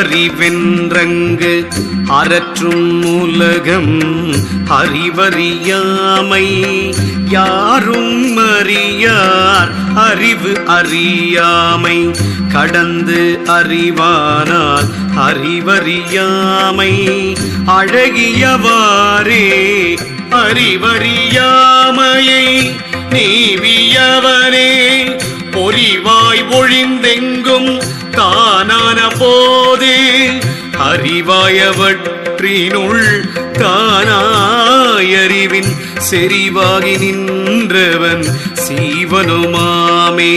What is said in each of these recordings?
அறிவென்றங்கு அறற்றும் உலகம் அறிவறியாமை. யாரும் அறியார் அறிவு அறியாமை. கடந்து அறிவானால் அறிவறியாமை. அழகியவாறே அறிவறியாமையை நீவியவனே. பொறிவாய் ஒழிந்தெங்கும் தானான போ அறிவாயவற்றினுள் தானாயறிவின் செறிவாகி நின்றவன் சீவனுமாமே.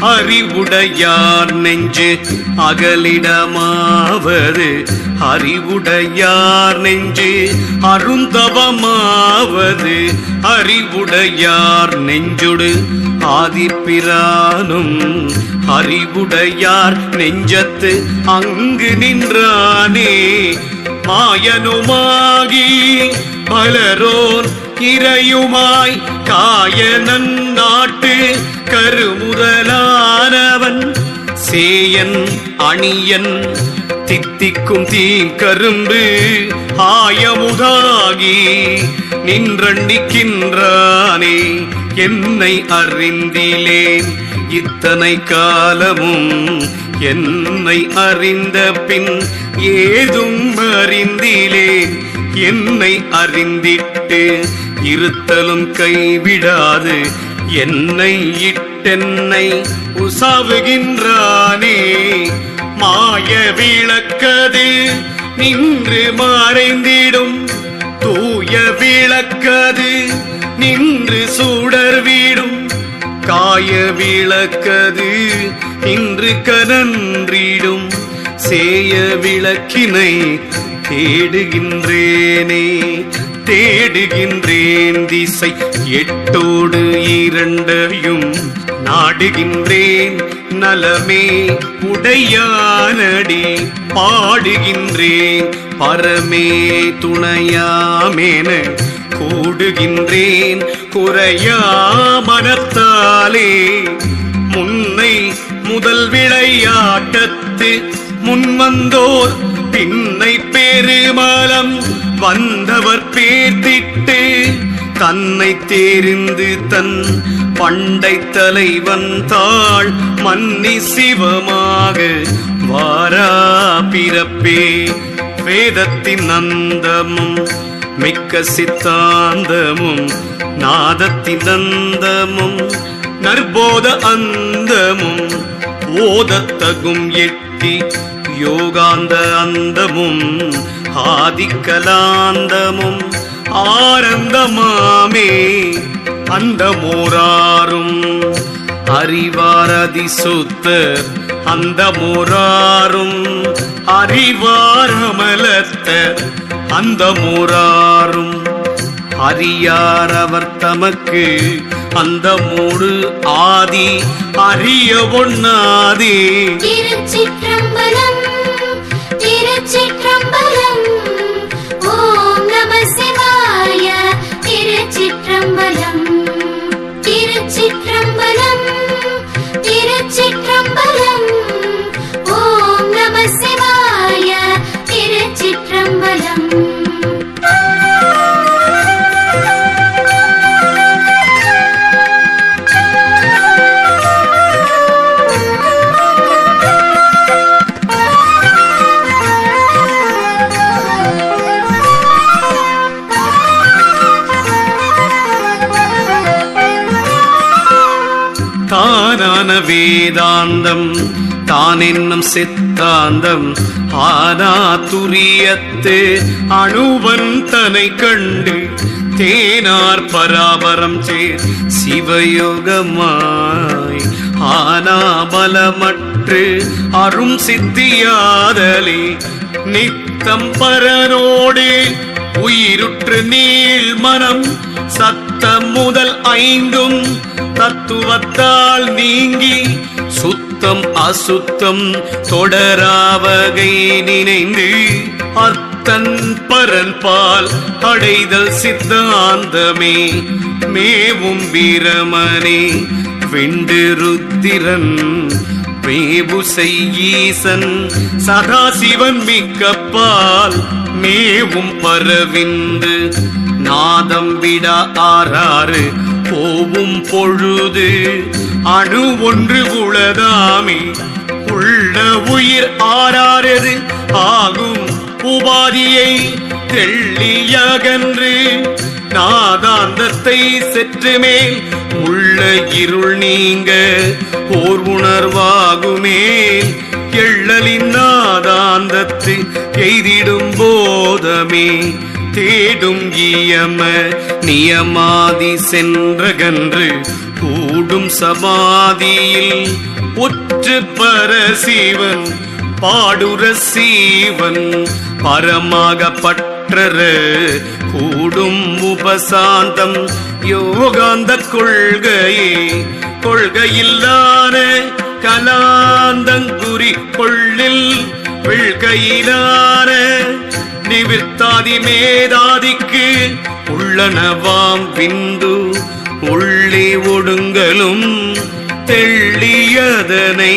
அறிவுடையார் நெஞ்சு அகலிடமாவது. அறிவுடையார் நெஞ்சு அருந்தவமாவது. அறிவுடையார் நெஞ்சொடு ஆதிப்பிரானும். அறிவுடையார் நெஞ்சத்து அங்கு நின்றானே. மாயனுமாகி பலரோன் இறையுமாய் காயனன் நாட்டு கருமுதலானவன். சேயன் அணியன் தித்திக்கும் தீங்கரும்பு ஆயமுதாகி நின்றண்டிக்கின்றானே. என்னை அறிந்திலேன் இத்தனை காலமும் என்னை அறிந்த பின் ஏதும் அறிந்திலேன் என்னை அறிந்திட்டு இருத்தலும் கைவிடாது. என்னை இட்டென்னை உசாவுகின்றானே. மாய விளக்கது நின்று மறைந்திடும். தூய விளக்கது நின்று சுடர் வீடும். காய விளக்கது இன்று கனன்றிடும். சேய விளக்கினை தேடுகின்றேனே தேடுகின்றேன் திசை எட்டோடு இரண்டையும் நாடுகின்றேன் நலமே உடையானடி பாடுகின்றேன் பரமே துணையாமேன கூடுகின்றேன் குறையா மனத்தாலே முன்னை முதல் விளையாட்டத்து முன்வந்தோர் பின்னை பெருமலம் வந்தவர் பேர்த்திட்டு தன்னை தேர்ந்து தன் பண்டை தலைவன் தாள் மன்னி சிவமாக வாரா பிறப்பே. வேதத்தின் அந்தமும் மிக்க சித்தாந்தமும் நாதத்தின் அந்தமும் நற்போத அந்தமும் ஓதத்தகும் எட்டி யோகாந்த அந்தமும் ஆதிக்கலாந்தமும் ஆனந்தமாமே அந்த மோராரும் அறிவாரதி சுத்தர் அந்த மோராரும் அறிவாரமலத்த அந்த மோராரும் அறியாரவர் தமக்கு அந்த மூடு ஆதி அறிய ஒண்ணாதே. திருச்சிற்றம்பலம் திருச்சிற்றம்பலம் சித்தாந்தம் தான் என்னும் சித்தாந்தம். ஆனா துரியத்து அணுவன் தனை கண்டு தேனார் பராபரம் சேர் சிவயோகமாய். ஆனா பலமற்று அரும் சித்தியாதலே நித்தம் பரனோடே உயிருற்று நீள் மனம். சத்தம் முதல் ஐந்தும் தத்துவத்தால் நீங்கி சுத்த சுத்தம் அசுத்தம் தொடராவகை நினைந்து அத்தன் பரன்பால் அடைதல் சித்தாந்தமே. மேவும் வீரமனே விண்டு ருத்திரன் வேபுசை ஈசன் சதாசிவன் மிக்கப்பால் மேவும் பரவிந்து நாதம் விட ஆறாறு போவும் பொழுது அணு ஒன்று உளதாமே உள்ள உயிர் ஆறாரது ஆகும் உபாதியை தெள்ளியகன்று நாதாந்தத்தை செற்று மேல் உள்ள இருள் நீங்க ஓர் உணர்வாகுமே. எள்ளலின் நாதாந்தத்து எய்திடும் போதமே. தேடும் ஈயம நியமாதி சென்றகன்று கூடும் சமாதியில். ஒற்று பரசிவன் பாடுர சீவன் பரமாக பற்றர கூடும் உபசாந்தம் யோகாந்த கொள்கையே. கொள்கையில்லான கலாந்தங்குறி கொள்ளில் வெள்கையிலான நிவிர்த்தாதி மேதாதிக்கு உள்ளனவாம் பிந்து உள்ளே ஒடுங்கலும் தெள்ளியதனை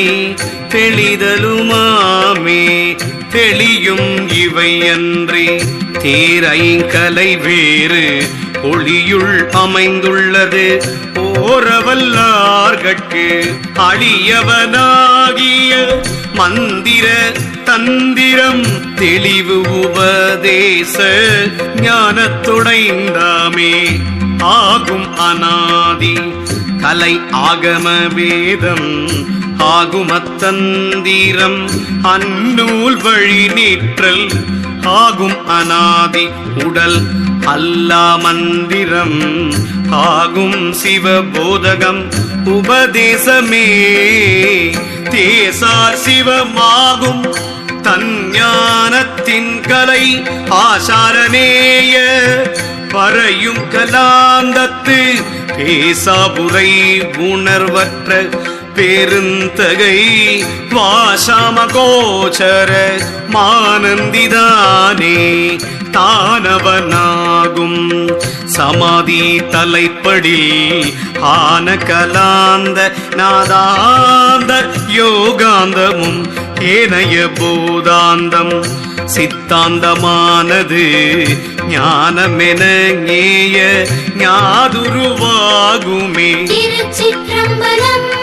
தெளிதலுமாமே. தெளியும் இவை அன்றி தேரைங்கலை வேறு ஒளியுள் அமைந்துள்ளது. போரவல்லார்கட்கு அழியவனாகிய மந்திர தந்திரம் தெளிவு உபதேச ஞானத்துடைந்தாமே. ஆகும் அனாதி கலை ஆகம வேதம் ஆகுமத்தந்திரம் அந்நூல் வழி நீற்றல் ஆகும் அநாதி உடல் அல்லா மந்திரம். ஆகும் சிவபோதகம் உபதேசமே. தேசார் சிவமாகும் தஞ்ஞானத்தின் கலை ஆசாரமேய. பறையும் கலாந்தத்து பேசாபுரை உணர்வற்ற பெருந்தகை வாசாமகோச்சர மானந்திதானே தானவனாகும். சமாதி தலைப்படில் ஆன கலாந்த நாதாந்த யோகாந்தமும் ஏனைய பூதாந்தம். சித்தாந்தமானது ஞானமென ஞேய ஞாதுருவாகுமே. திருச்சிற்றம்பலம்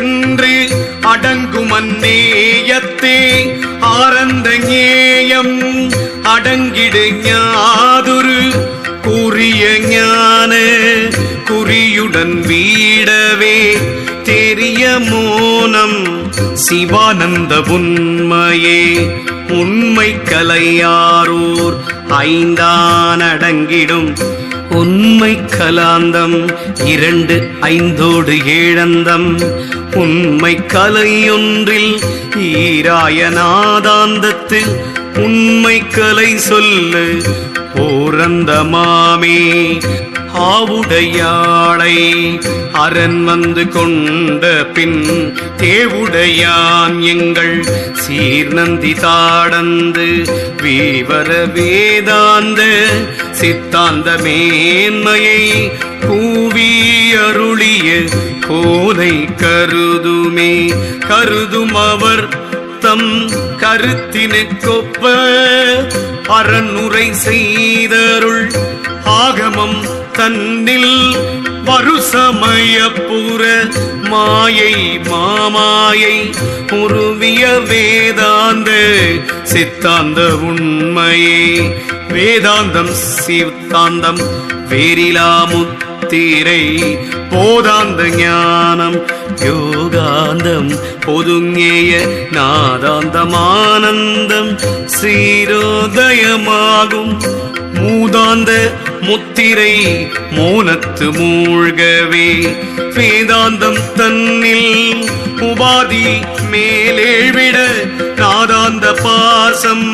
சென்று அடங்கும் அந்நேயத்தே ஆனந்த ஞேயம் அடங்கிடு ஞாதுரு. கூறிய ஞான குறியுடன் வீடவே தெரிய மோனம் சிவானந்த உண்மையே. உண்மை கலையாரூர் ஐந்தான் அடங்கிடும் உண்மை கலாந்தம் இரண்டு ஐந்தோடு ஏழந்தம். உண்மை கலையொன்றில் ஈராய நாதாந்தத்து உண்மை கலை சொல்லு ஓரந்தமாமே ஆவுடையாளை அரண் வந்து கொண்ட பின் தேவுடையான் எங்கள் சீர்நந்தி தாடந்து வீவர வேதாந்த சித்தாந்த மேன்மையை கூவி அருளிய கோலை கருதுமே கருதும் அவர் தம் கருத்தினுக்கொப்ப அறநுரை செய்தருள் ஆகமம் தன்னில் வருசமயப்புற மாயை மாமாயை உருவிய வேதாந்த சித்தாந்த உண்மையே. வேதாந்தம் சித்தாந்தம் வேரிலா முத்திரை போதாந்த ஞானம் யோகாந்தம் பொதுங்கேய நாதாந்தம் ஆனந்தம் சீரோதயமாகும் மூதாந்த முத்திரை மோனத்து மூழ்கவே வேதாந்தம் தன்னில் உபாதி மேலேழ்விட நாதாந்த பாசம்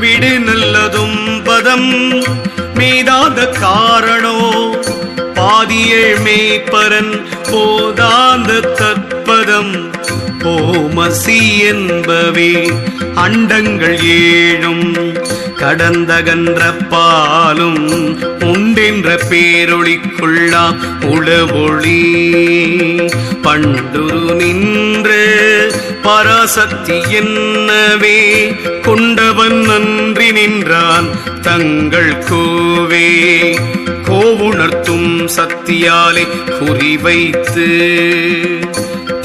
விடு நல்லதும் பதம். மீதாந்த காரணோ பாதியேழ் மேய்ப்பரன் போதாந்த தற்பதம் ஓமசி என்பவே அண்டங்கள் ஏழும் கடந்தகன்ற பாலும் உண்டென்ற பேரொளிக்குள்ளா உளவொளி பண்டுரு நின்று பராசக்தி என்னவே கொண்டவன் நன்றி நின்றான் தங்கள் கோவே. கோவுணர்த்தும் சக்தியாலே குறிவைத்து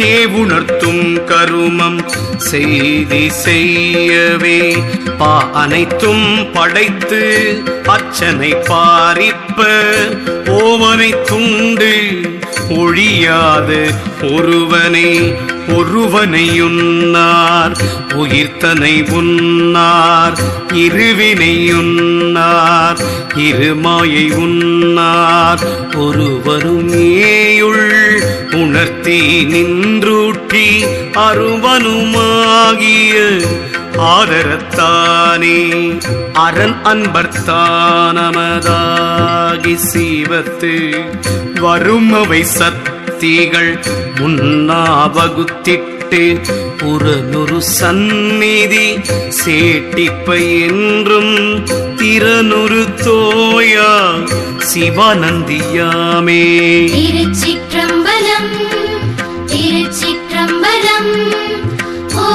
தேவுணர்த்தும் கருமம் செய்தி செய்யவே. பா அனைத்தும் படைத்து அச்சனை பாரிப்ப. ஓவனை துண்டு ஒழியாது ஒருவனை ஒருவனையுன்னார் உயிர்த்தனை உன்னார் இருவினையுன்னார் இருமாயை உன்னார் ஒருவரும் ஏயுள் உணர்த்தி நின்றூட்டி அருவனுமாகிய ஆதரத்தானே. அரண் அன்பர்த்தானமதாகி சீவத்து வருமவை சக்திகள் முன்னா வகுத்திட்டு புறநுறு சந்நிதி சேட்டிப்பை என்றும் திறனொரு தோயா சிவானந்தியாமே. திருச்சிற்றம்பலம் திருச்சிற்றம்பலம்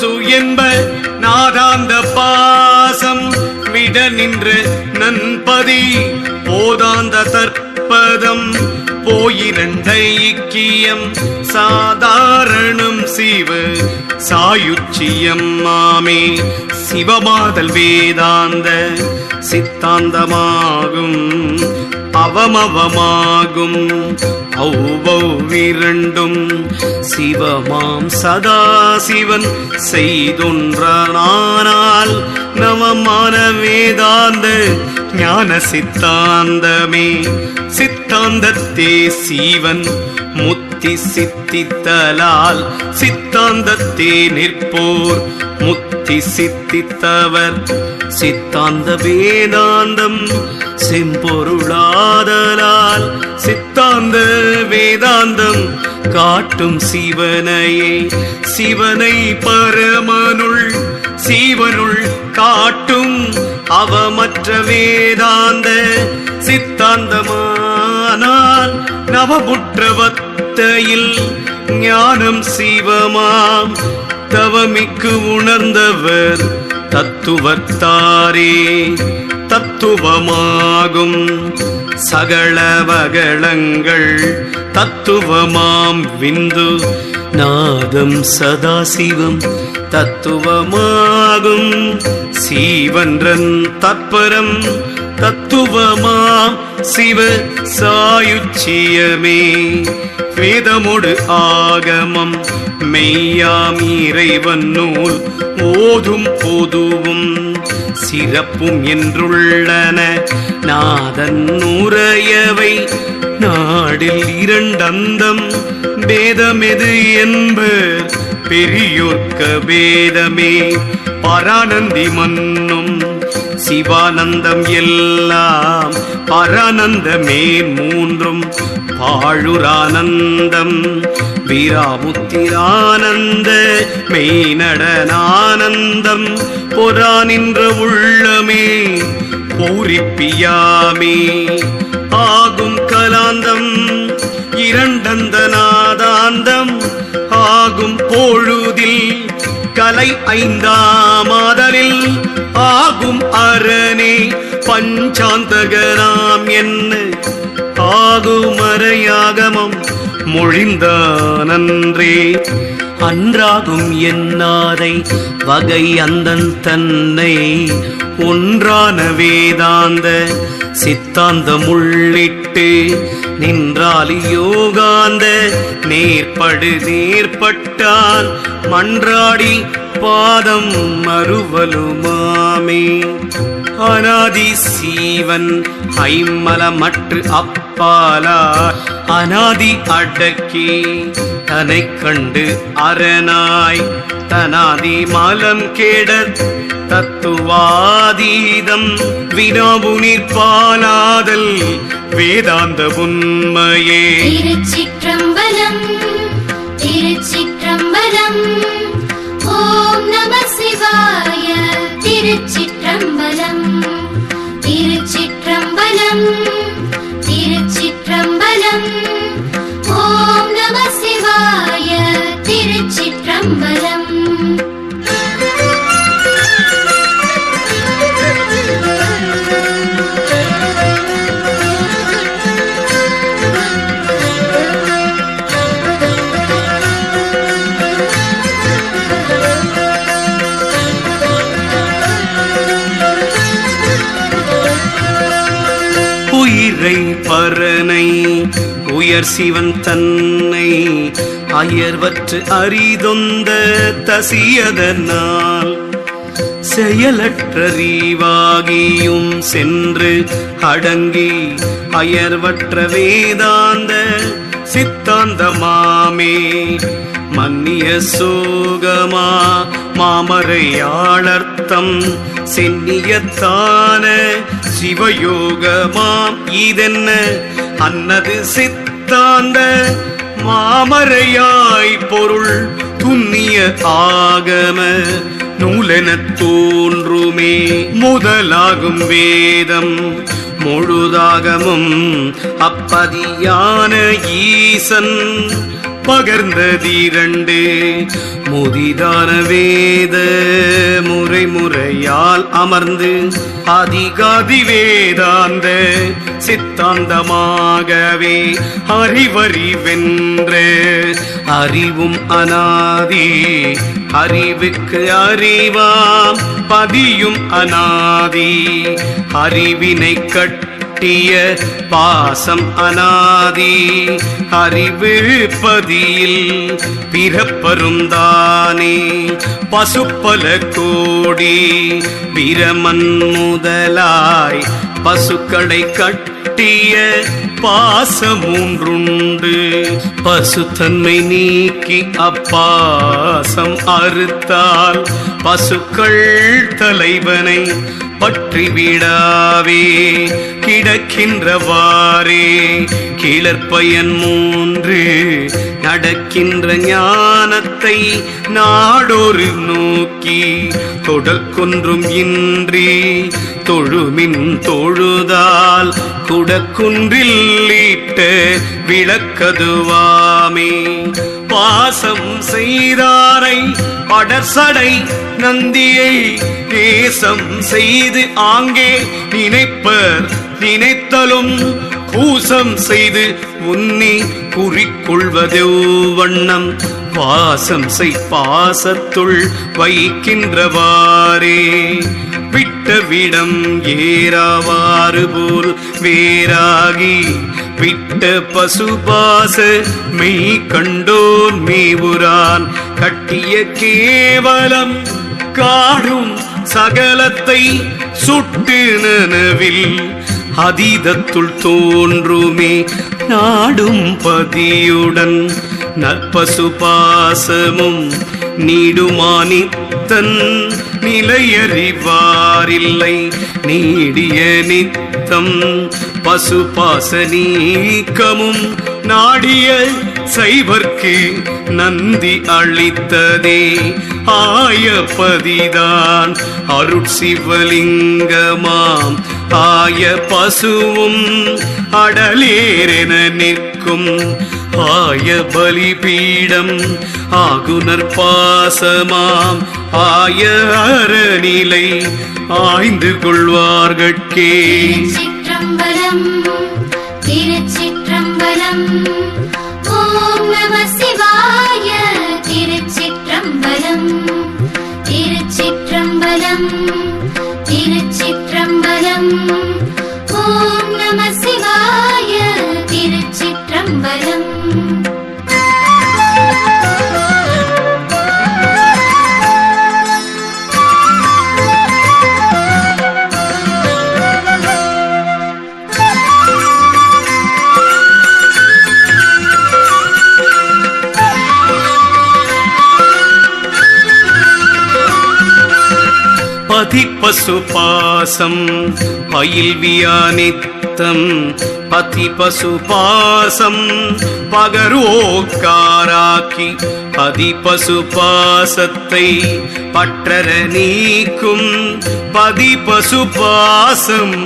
இயேசு என்ப நாதாந்த பாசம் விட நின்று நண்பதி போதாந்த தற்பதம் போயிரண்ட இக்கியம் சாதாரணம் சிவ சாயுச்சியம் மாமே சிவமாதல் வேதாந்த சித்தாந்தமாகும் அவமவமாகும் அவ்வவ்விரண்டும் சிவமாம் சதா சிவன் செய்தொன்றானால் நவமான வேதாந்த ஞான சித்தாந்தமே. சித்தாந்தத்தே சீவன் முத்தி சித்தித்தலால் சித்தாந்தத்தே நிற்போர். முத்தி சித்தித்தவர் சித்தாந்த வேதாந்தம் செம்பொருளாதலால் சித்தாந்த வேதாந்தம் காட்டும் சிவனையே. சிவனை பரமனுள் சீவனுள் காட்டும் அவமற்ற வேதாந்த சித்தாந்தமானால் நவபுற்றவத்தையில் ஞானம் சிவமாம். தவமிக்கு உணர்ந்தவர் தத்துவத்தாரே தத்துவமாகும். சகல வகளங்கள் தத்துவமாம் விந்து நாதம் சதாசிவம் தத்துவமாகும். சீவன்றன் தற்பரம் தத்துவமாம் சிவ சாயுச்சியமே. வேதமொடு ஆகமம் மெய்யாம் இறைவன் நூல் ஓதும் பொதுவும் சிறப்பும் என்றுள்ளன. நாதன் நுரையவை நாடில் இரண்டந்தம் பேதமெது என்பர் பெரியோர்க்க வேதமே பரானந்தி மன்னும் சிவானந்தம் எல்லாம் பரானந்தமே மூன்றும் பாழுரானந்தம் வீராமுத்திரானந்த மெய்நடனானந்தம் பொறானின்ற உள்ளமே பூரிப்பியாமே. ஆகும் கலாந்தம் இரண்டந்த நாதாந்தம் ஆகும் பொழுதில் கலை ஐந்தாமாதலில் ஆகும் அரணே பஞ்சாந்தகராம் என்ன ஆகுமறையாகமம் மொழிந்தானன்றே. அன்றாகும் என்னாரை வகை அந்தன் தன்னை ஒன்றான வேதாந்த சித்தாந்தம் உள்ளிட்டு நின்றால் யோகாந்த நேர்படு நேர்பட்டால் மன்றாடி பாதம் மறுவலுமாமே அனாதி சீவன் ஐம்மலமற்று அப்பாலா அனாதி அடக்கி தனை கண்டு அரணாய். தனாதி மலம் கேட தத்துவாதீதம் வினாவுனிற் பாலாதல் வேதாந்த உண்மையே. திருச்சிற்றம்பலம் திருச்சிற்றம்பலம் ஓம் நம சிவாய திருச்சிற்றம்பலம் திருச்சிற்றம்பலம் திருச்சிற்றம்பலம் ஓம் நம சிவாய திருச்சிற்றம்பலம். அயர் சிவன் தன்னை அயர்வற்று அரிதொந்த தசியதனால் செயலற்றறிவாகியும் சென்று அடங்கி அயர்வற்ற வேதாந்த சித்தாந்தமாமே. மன்னிய சோகமா மாமறையாளர்த்தம் சென்னியத்தான சிவயோகமாம். இதென்ன? அன்னது சித்த தாண்ட மாமரையாய் பொருள் துண்ணிய ஆகம நூலெனத் தோன்றுமே. முதலாகும் வேதம் முழுதாகமும் அப்பதியான ஈசன். பகர்ந்ததிரண்டு முதிதான வேத முறை முறையால் அமர்ந்து அதிகாதி வேதாந்த சித்தாந்தமாகவே அறிவறி வென்ற அறிவும் அனாதி அறிவுக்கு அறிவாம் பதியும் அனாதி அறிவினை கட்ட கட்டிய பாசம் அனாதி அறிவிழ்பதியில் பிறப்பருந்தானே பசுப்பல கோடி பிரமன் முதலாய் பசுக்களை கட்டிய பாசமூன்றுண்டு. பசுத்தன்மை நீக்கி அப்பாசம் அறுத்தால் பசுக்கள் தலைவனை பற்றி விடாவே கிடக்கின்றவாறே கிளற்பயன் மூன்று நடக்கின்ற ஞானத்தை நாடொரு நோக்கி தொடக்கொன்றும் இன்றி தொழுமின் தொழுதால் குடக்குன்றில் ஈட்ட விளக்கதுவாமே. பாசம் செய்தாரை படர்சடை நந்தியை தேசம் செய்து ஆங்கே நினைப்பர் நினைத்தலும் பூசம் செய்து உன்னி குறிக்கொள்வதோ வண்ணம். பாசம் செய் பாசத்துள் வைக்கின்றவாரே விட்ட விடம் ஏறாவாறு போல் வேறாகி விட்ட பசுபாச மெய் கண்டோன் மேவுரான் கட்டிய கேவலம் காடும் சகலத்தை சுட்டு நனவில் அதீதத்துள் தோன்றுமே நாடும் பதியுடன் நற்பசு பாசமும் நீடுமானித்தன் நிலையறிவாரில்லை. நீடிய நித்தம் பசுபாச நீக்கமும் நாடிய சைவர்க்கு நந்தி அளித்ததே. ஆயபதிதான் அருட்சிவலிங்கமாம். ஆய பசுவும் அடலேரென நிற்கும். ஆய பலிபீடம் ஆகுனர் பாசமாம். ஆய அறநிலை ஆய்ந்து கொள்வார்கட்கே. சிற்றம்பலம் திருச்சிற்றம்பலம் ஓம் நம சிவாய திருச்சிற்றம்பலம் திருச்சிற்றம்பலம் திருச்சிற்றம்பலம் ஓம் நம சிவாய பதிப்பசு பாசம் பயில்வியானித்தம் பதிபசு பாசம் பகரோக்காராக்கி பதிபசு பாசத்தை பற்றர நீக்கும் பதிபசு பாசம்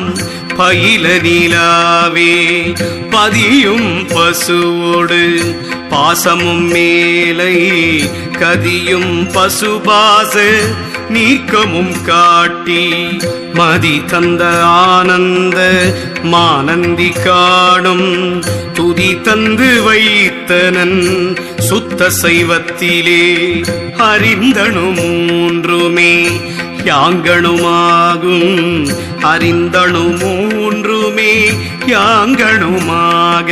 பயில நிலாவே பதியும் பசுவோடு பாசமும் மேலை கதியும் பசுபாச. நீக்கமும் காட்டி மதி தந்த ஆனந்த மானந்தி காணும். துதி தந்து வைத்தனன் சுத்த சைவத்திலே அறிந்தனு மூன்றுமே யாங்கணுமாகும். அறிந்தணு மூன்றுமே யாங்கணுமாக.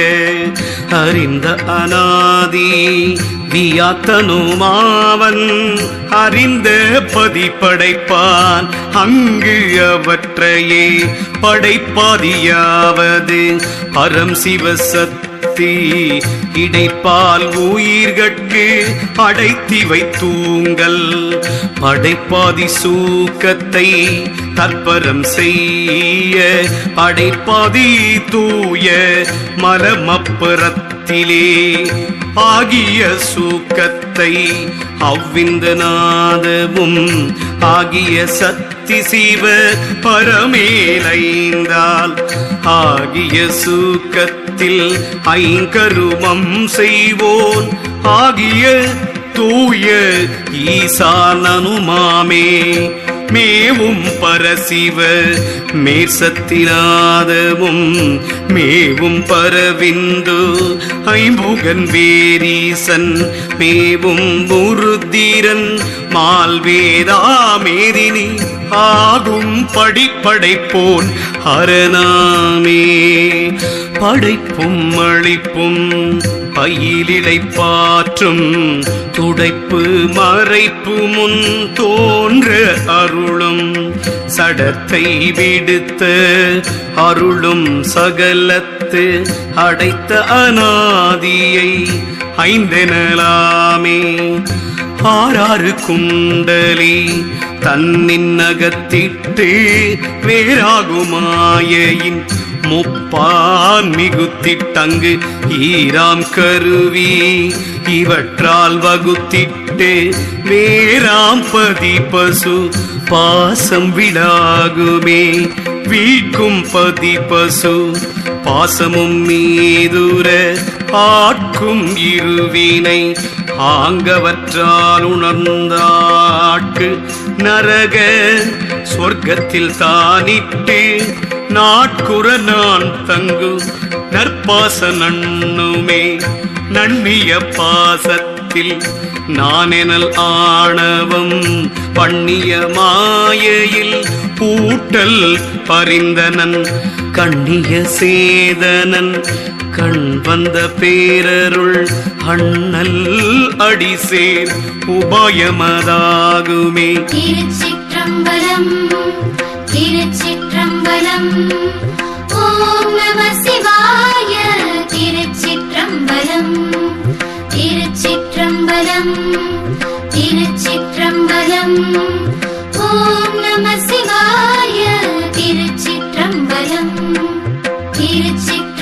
அறிந்த அநாதி வியாத்தனுமாவன் அறிந்த பதி படைப்பான் அங்கு அவற்றையே படைப்பாதியாவது. பரம் சிவசக்தி இடைப்பால் உயிர்கட்கு அடைத்தி வைத்தூங்கள் படைப்பாதி சூக்கத்தை தற்பரம் செய்ய படைப்பதி தூய மலமப்புறத்திலே ஆகிய சூக்கத்தை அவ்விந்தநாதமும் ஆகிய சக்தி சிவ பரமேலைந்தால் ஆகிய சூக்கத்தில் ஐங்கருமம் செய்வோன். ஆகிய தூய ஈசானனுமாமே மேவும் பரசிவ மேற்சத்தினாதமும் மேவும் பரவிந்து ஐம்புகன் வேரீசன் மேவும் முருத்திரன் மால்வேதா மேதினி ஆகும் படிப்படைப்போன் ஹரநாமே. படைப்பும் அழிப்பும் பயிலிடை பாற்றும் துடைப்பு மறைப்பு முன் தோன்ற அருளும். சடத்தை விடுத்த அருளும் சகலத்து அடைத்த அநாதியை ஐந்தெனலாமே. ஆறாறு குண்டலி தன்னின் அகத்திட்டு வேறாகுமாயின் முப்பான் மிகுத்திட்டங்கு ஈராம் கருவி. இவற்றால் வகுத்திட்டு வேறாம் பதி பசு பாசம் விடாகுமே. வீக்கும் பதி பசு பாசமும் மீதுர ஆட்கும் இருவினை ஆங்கவற்றால் உணர்ந்தாட்கு நரக சொர்க்கத்தில் தானிட்டு நாட்குற நான் தங்கு நற்பாச நண்ணுமே நன்னிய பாசத்தில் நானெனல் ஆணவம் பண்ணிய மாயையில் பூட்டல் பரிந்தனன் கண்ணிய சேதனன் கண் வந்த பேரருள் அண்ணல் அடிசேர் உபாயமதாகுமே. திருச்சிற்றம்பலம் திருச்சிற்றம்பலம் ஓம் நம சிவாய திருச்சிற்றம்பலம் திருச்சிற்றம்பலம் திருச்சிற்றம்பலம் ஓம் நம சிவாய திருச்சிற்றம்பலம் திருச்சி